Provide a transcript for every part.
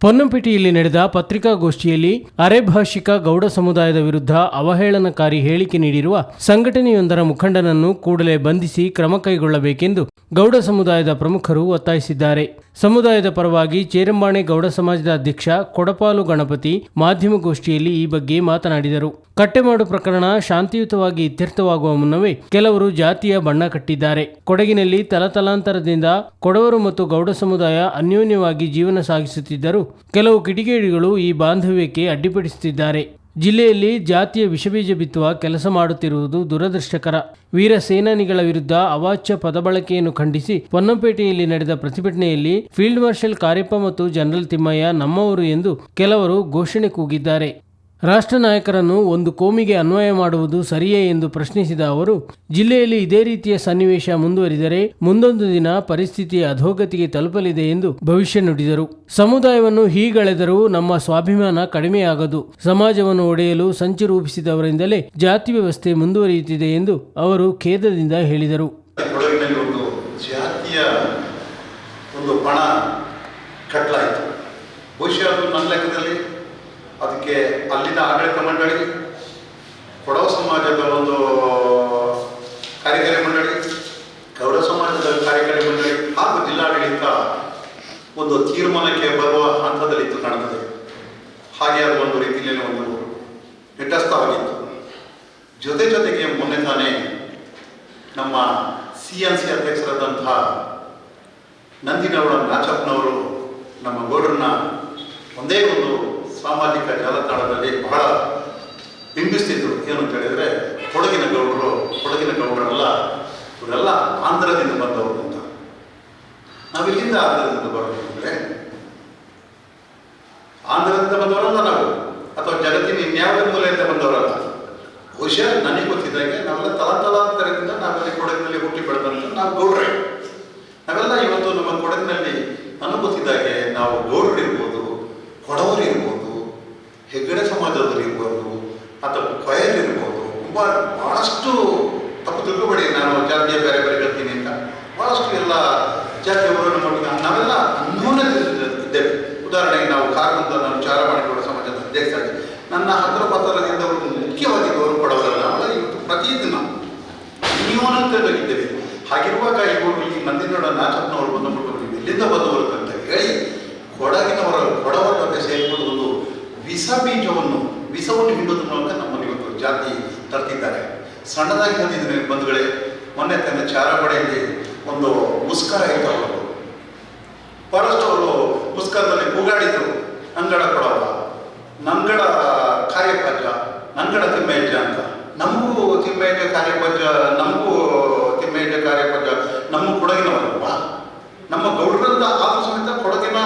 ಪೊನ್ನಂಪೇಟೆಯಲ್ಲಿ ನಡೆದ ಪತ್ರಿಕಾಗೋಷ್ಠಿಯಲ್ಲಿ ಅರೆಭಾಷಿಕ ಗೌಡ ಸಮುದಾಯದ ವಿರುದ್ಧ ಅವಹೇಳನಕಾರಿ ಹೇಳಿಕೆ ನೀಡಿರುವ ಸಂಘಟನೆಯೊಂದರ ಮುಖಂಡನನ್ನು ಕೂಡಲೇ ಬಂಧಿಸಿ ಕ್ರಮ ಕೈಗೊಳ್ಳಬೇಕೆಂದು ಗೌಡ ಸಮುದಾಯದ ಪ್ರಮುಖರು ಒತ್ತಾಯಿಸಿದ್ದಾರೆ. ಸಮುದಾಯದ ಪರವಾಗಿ ಚೇರಂಬಾಣೆ ಗೌಡ ಸಮಾಜದ ಅಧ್ಯಕ್ಷ ಕೊಡಪಾಲು ಗಣಪತಿ ಮಾಧ್ಯಮಗೋಷ್ಠಿಯಲ್ಲಿ ಈ ಬಗ್ಗೆ ಮಾತನಾಡಿದರು. ಕಟ್ಟೆಮಾಡು ಪ್ರಕರಣ ಶಾಂತಿಯುತವಾಗಿ ಇತ್ಯರ್ಥವಾಗುವ ಮುನ್ನವೇ ಕೆಲವರು ಜಾತಿಯ ಬಣ್ಣ ಕಟ್ಟಿದ್ದಾರೆ. ಕೊಡಗಿನಲ್ಲಿ ತಲತಲಾಂತರದಿಂದ ಕೊಡವರು ಮತ್ತು ಗೌಡ ಸಮುದಾಯ ಅನ್ಯೋನ್ಯವಾಗಿ ಜೀವನ ಸಾಗಿಸುತ್ತಿದ್ದರೂ ಕೆಲವು ಕಿಡಿಗೇಡಿಗಳು ಈ ಬಾಂಧವ್ಯಕ್ಕೆ ಅಡ್ಡಿಪಡಿಸುತ್ತಿದ್ದಾರೆ. ಜಿಲ್ಲೆಯಲ್ಲಿ ಜಾತಿಯ ವಿಷಬೀಜ ಬಿತ್ತುವ ಕೆಲಸ ಮಾಡುತ್ತಿರುವುದು ದುರದೃಷ್ಟಕರ. ವೀರ ಸೇನಾನಿಗಳ ವಿರುದ್ಧ ಅವಾಚ್ಯ ಪದಬಳಕೆಯನ್ನು ಖಂಡಿಸಿ ಪೊನ್ನಂಪೇಟೆಯಲ್ಲಿ ನಡೆದ ಪ್ರತಿಭಟನೆಯಲ್ಲಿ ಫೀಲ್ಡ್ ಮಾರ್ಷಲ್ ಕಾರ್ಯಪ್ಪ ಮತ್ತು ಜನರಲ್ ತಿಮ್ಮಯ್ಯ ನಮ್ಮವರು ಎಂದು ಕೆಲವರು ಘೋಷಣೆ ಕೂಗಿದ್ದಾರೆ. ರಾಷ್ಟ್ರ ನಾಯಕರನ್ನು ಒಂದು ಕೋಮಿಗೆ ಅನ್ವಯ ಮಾಡುವುದು ಸರಿಯೇ ಎಂದು ಪ್ರಶ್ನಿಸಿದ ಅವರು, ಜಿಲ್ಲೆಯಲ್ಲಿ ಇದೇ ರೀತಿಯ ಸನ್ನಿವೇಶ ಮುಂದುವರಿದರೆ ಮುಂದೊಂದು ದಿನ ಪರಿಸ್ಥಿತಿ ಅಧೋಗತಿಗೆ ತಲುಪಲಿದೆ ಎಂದು ಭವಿಷ್ಯ ನುಡಿದರು. ಸಮುದಾಯವನ್ನು ಹೀಗಳೆದರೂ ನಮ್ಮ ಸ್ವಾಭಿಮಾನ ಕಡಿಮೆಯಾಗದು. ಸಮಾಜವನ್ನು ಒಡೆಯಲು ಸಂಚು ರೂಪಿಸಿದವರಿಂದಲೇ ಜಾತಿ ವ್ಯವಸ್ಥೆ ಮುಂದುವರಿಯುತ್ತಿದೆ ಎಂದು ಅವರು ಖೇದದಿಂದ ಹೇಳಿದರು. ಬಹುಶಃ ಒಂದು ಜಾತಿಯ ಅದಕ್ಕೆ ಅಲ್ಲಿನ ಆಡಳಿತ ಮಂಡಳಿ ಕೊಡವ ಸಮಾಜದ ಒಂದು ಕಾರ್ಯಕಾರಿ ಮಂಡಳಿ ಗೌಡ ಸಮಾಜದ ಕಾರ್ಯಕಾರಿ ಮಂಡಳಿ ಹಾಗೂ ಜಿಲ್ಲಾಡಳಿತ ಒಂದು ತೀರ್ಮಾನಕ್ಕೆ ಬರುವ ಹಂತದಲ್ಲಿತ್ತು ಕಾಣುತ್ತದೆ ಹಾಗೆ ಅದು ಒಂದು ರೀತಿಯಲ್ಲಿ ಒಂದು ನಿರ್ಧಸ್ತವಾಗಿತ್ತು ಜೊತೆ ಜೊತೆಗೆ ಮೊನ್ನೆ ತಾನೇ ನಮ್ಮ ಸಿ ಎನ್ ಸಿ ಅಧ್ಯಕ್ಷರಾದಂತಹ ನಂದಿನವರ ನಾಚಪ್ಪನವರು ನಮ್ಮ ಗೌಡರನ್ನ ಒಂದೇ ಒಂದು ಸಾಮಾಜಿಕ ಜಾಲತಾಣದಲ್ಲಿ ಬಹಳ ಬಿಂಬಿಸ್ತಿದ್ರು. ಅಂತ ಹೇಳಿದ್ರೆ, ಕೊಡಗಿನ ಗೌಡರು, ಕೊಡಗಿನ ಗೌಡರಲ್ಲ, ಇವರೆಲ್ಲ ಆಂಧ್ರದಿಂದ ಬಂದವರು ಅಂತ. ನಾವಿಲ್ಲಿಂದ ಆಂಧ್ರದಿಂದ ಬರೋದು ಅಂದ್ರೆ, ಆಂಧ್ರದಿಂದ ಬಂದವರಲ್ಲ ನಾವು, ಅಥವಾ ಜಗತ್ತಿನ ಇನ್ಯಾವ ಮೂಲೆಯಿಂದ ಬಂದವರಲ್ಲ. ಬಹುಶಃ ನನಗೆ ಗೊತ್ತಿದ್ದಾಗೆ ನಾವೆಲ್ಲ ತಲಾತಲಾಂತರದಿಂದ ನಾವೆಲ್ಲ ಕೊಡಗಿನಲ್ಲಿ ಹುಟ್ಟಿ ಬೆಳೆದಂತ ನಾವು ಗೌಡ್ರೆ. ನಾವೆಲ್ಲ ಇವತ್ತು ನಮ್ಮ ಕೊಡಗಿನಲ್ಲಿ, ನನಗೆ ಗೊತ್ತಿದ್ದಾಗೆ ನಾವು ಗೌಡ್ರು ಇರ್ಬೋದು ಎಲ್ಲ ಜಾತಿಯವರು ನೋಡಿದ ನಾವೆಲ್ಲ ಅನ್ಯೋನ್ಯತೆ ಇದ್ದೇವೆ ಉದಾಹರಣೆಗೆ ನಾವು ಕಾರ್ಮಂತ ನಾನು ಚಾರವಾಣಿಗೌಡ ಸಮಾಜದ ಅಧ್ಯಕ್ಷ ನನ್ನ ಹತ್ರ ಪತ್ರದಿಂದ ಒಂದು ಮುಖ್ಯವಾಗಿ ಗೌರವ ಪಡೋದಲ್ಲ, ನಾವೆಲ್ಲ ಇವತ್ತು ಪ್ರತಿದಿನ ಅನ್ಯೋನ್ಯತೆಯಾಗಿದ್ದೇವೆ ಹಾಗಿರುವಾಗ ಇವರು ಈ ನಂದಿನೋಡ ನಾಚಪ್ಪನವರು ಬಂದು ಮುಟ್ಕೊಂಡು ಎಲ್ಲಿಂದ ಬಂದವರು ಅಂತ ಹೇಳಿ ಕೊಡಗಿನವರ ಕೊಡವರ ಜೊತೆ ಸೇರಿಕೊಂಡು ಒಂದು ವಿಷ ಬೀಜವನ್ನು ವಿಷವನ್ನು ಹಿಂಡೋದ್ರ ಮೂಲಕ ನಮ್ಮಲ್ಲಿ ಇವತ್ತು ಜಾತಿ ತರ್ತಿದ್ದಾರೆ. ಸಣ್ಣದಾಗಿ ಬಂದಿದ್ದೇನೆ ಬಂಧುಗಳೇ, ಮೊನ್ನೆ ತನ್ನ ಚಾರಬಡೆಯಲ್ಲಿ ಒಂದು ಮುಸ್ಕರ ಇತ್ತು ಅವರು ಬಹಳಷ್ಟು ಅವರು ಮುಸ್ಕರದಲ್ಲಿ ಕೂಗಾಡಿದ್ರು, ನಂಗಡ ಕೊಡಲ್ಲ ನಂಗಡ ಕಾರ್ಯಪಜ್ಜ, ನಂಗಡ ತಿಮ್ಮೇಜ ಅಂತ. ನಮಗೂ ತಿಮ್ಮೇಜ ಕಾರ್ಯಪಜ್ಜ, ನಮಗೂ ತಿಮ್ಮೇಜ ಕಾರ್ಯಪಜ್ಜ, ನಮ್ಮ ಕೊಡಗಿನವರಲ್ವಾ ನಮ್ಮ ಗೌಡರಂತ ಆದ್ರೂ ಸಮೇತ ಕೊಡಗಿನ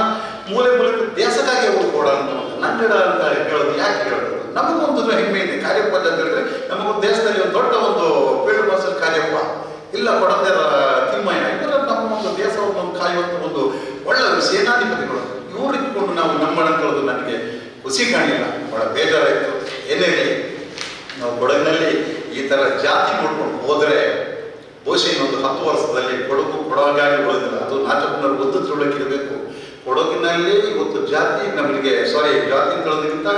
ಮೂಲೆ ಮೂಲೆ ದೇಶಕ್ಕಾಗಿ ಅವರು ಕೊಡ ಅಂತ ನಂಗಡ ಅಂತ ಹೇಳೋದು ಯಾಕೆ ಹೇಳೋದು? ನಮಗೊಂದು ಹೆಮ್ಮೆ ಇದೆ. ಕಾರ್ಯಪಜ್ಜ ಅಂತ ಹೇಳಿದ್ರೆ ನಮಗೊಂದು ದೇಶದಲ್ಲಿ ಒಂದು ದೊಡ್ಡ ಒಂದು ಫೀಲ್ಡ್ ಮಾರ್ಷಲ್ ಕಾರ್ಯಪ್ಪ. ಇಲ್ಲ ಕೊಡದೇರ ತಿಮ್ಮಯ್ಯ ಇವರ ನಮ್ಮ ಒಂದು ಕಾಯುವಂಥ ಒಂದು ಒಳ್ಳೆಯ ಸೇನಾಧಿಪತಿಗಳು, ಇವ್ರು ಇಟ್ಕೊಂಡು ನಾವು ಅಂತೇಳೋದು ನನಗೆ ಖುಷಿ ಕಾಣಿಲ್ಲ ಬಹಳ ಬೇಜಾರಾಯಿತು. ಏನೇ ಇರಲಿ ನಾವು ಕೊಡಗಿನಲ್ಲಿ ಈ ಥರ ಜಾತಿ ನೋಡ್ಕೊಂಡು ಹೋದರೆ ಬಹುಶಃ ಇನ್ನೊಂದು ಹತ್ತು ವರ್ಷದಲ್ಲಿ ಕೊಡಗು ಕೊಡಗಾಗಿ ಉಳಿದಿಲ್ಲ. ಅದು ನಾಚಪ್ಪನವ್ರು ಒಂದು ಇರಬೇಕು. ಕೊಡಗಿನಲ್ಲಿ ಇವತ್ತು ಜಾತಿ ನಮಗೆ ಸಾರಿ ಜಾತಿ ಕಳೆದಕ್ಕಿಂತ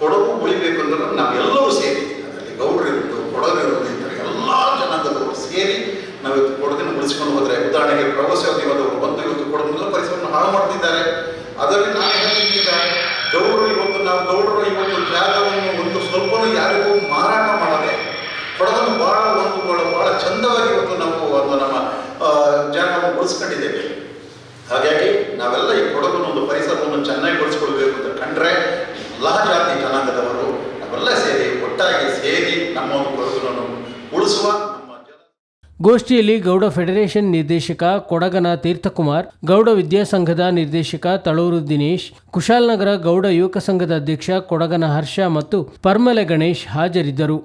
ಕೊಡಗು ಉಳಿಬೇಕು ಅಂದ್ರೆ ನಾವೆಲ್ಲರೂ ಸೇರಿ, ಅದರಲ್ಲಿ ಗೌಡರಿರುವುದು ಕೊಡಗಿರುವುದು ಎಲ್ಲ ಜನಾಂಗದವರು ಇವತ್ತು ಕೊಡಗಿನ ಹೋದ್ರೆ ಉದಾಹರಣೆಗೆ ಪ್ರವಾಸೋದ್ಯಮದವರು ಬಂದು ಇವತ್ತು ಕೊಡಗಿನೆಲ್ಲ ಪರಿಸರವನ್ನು ಹಾಳು ಮಾಡ್ತಿದ್ದಾರೆ. ಅದರಲ್ಲಿ ನಾನು ಹೇಳ್ತಿದ್ದ ಗೌಡರು ಇವತ್ತು ನಾವು ಗೌಡರು ಇವತ್ತು ಜಾಗವನ್ನು ಒಂದು ಸ್ವಲ್ಪ ಯಾರಿಗೂ ಮಾರಾಟ ಮಾಡದೆ, ಕೊಡಗನ್ನು ಬಹಳ ಒಂದು ಬಹಳ ಚಂದವಾಗಿ ಇವತ್ತು ನಾವು ಒಂದು ನಮ್ಮ ಜಾಗವನ್ನು ಉಳಿಸ್ಕೊಂಡಿದ್ದೇವೆ. ಹಾಗಾಗಿ ನಾವೆಲ್ಲ ಈ ಕೊಡಗನ್ನು ಒಂದು ಪರಿಸರವನ್ನು ಚೆನ್ನಾಗಿ ಬಳಸ್ಕೊಳ್ಬೇಕು ಅಂತ ಕಂಡ್ರೆ ಎಲ್ಲ ಜಾತಿ ಜನಾಂಗದವರು ನಾವೆಲ್ಲ ಸೇರಿ ಒಟ್ಟಾಗಿ ಸೇರಿ ನಮ್ಮ ಒಂದು ಉಳಿಸುವ ಗೋಷ್ಠಿಯಲ್ಲಿ ಗೌಡ ಫೆಡರೇಷನ್ ನಿರ್ದೇಶಕ ಕೊಡಗನ ತೀರ್ಥಕುಮಾರ್, ಗೌಡ ವಿದ್ಯಾಸಂಘದ ನಿರ್ದೇಶಕ ತಳೂರು ದಿನೇಶ್ ಕುಶಾಲನಗರ ಗೌಡ ಯುವಕ ಸಂಘದ ಅಧ್ಯಕ್ಷ ಕೊಡಗನ ಹರ್ಷ ಮತ್ತು ಪರ್ಮಲೆ ಗಣೇಶ್ ಹಾಜರಿದ್ದರು.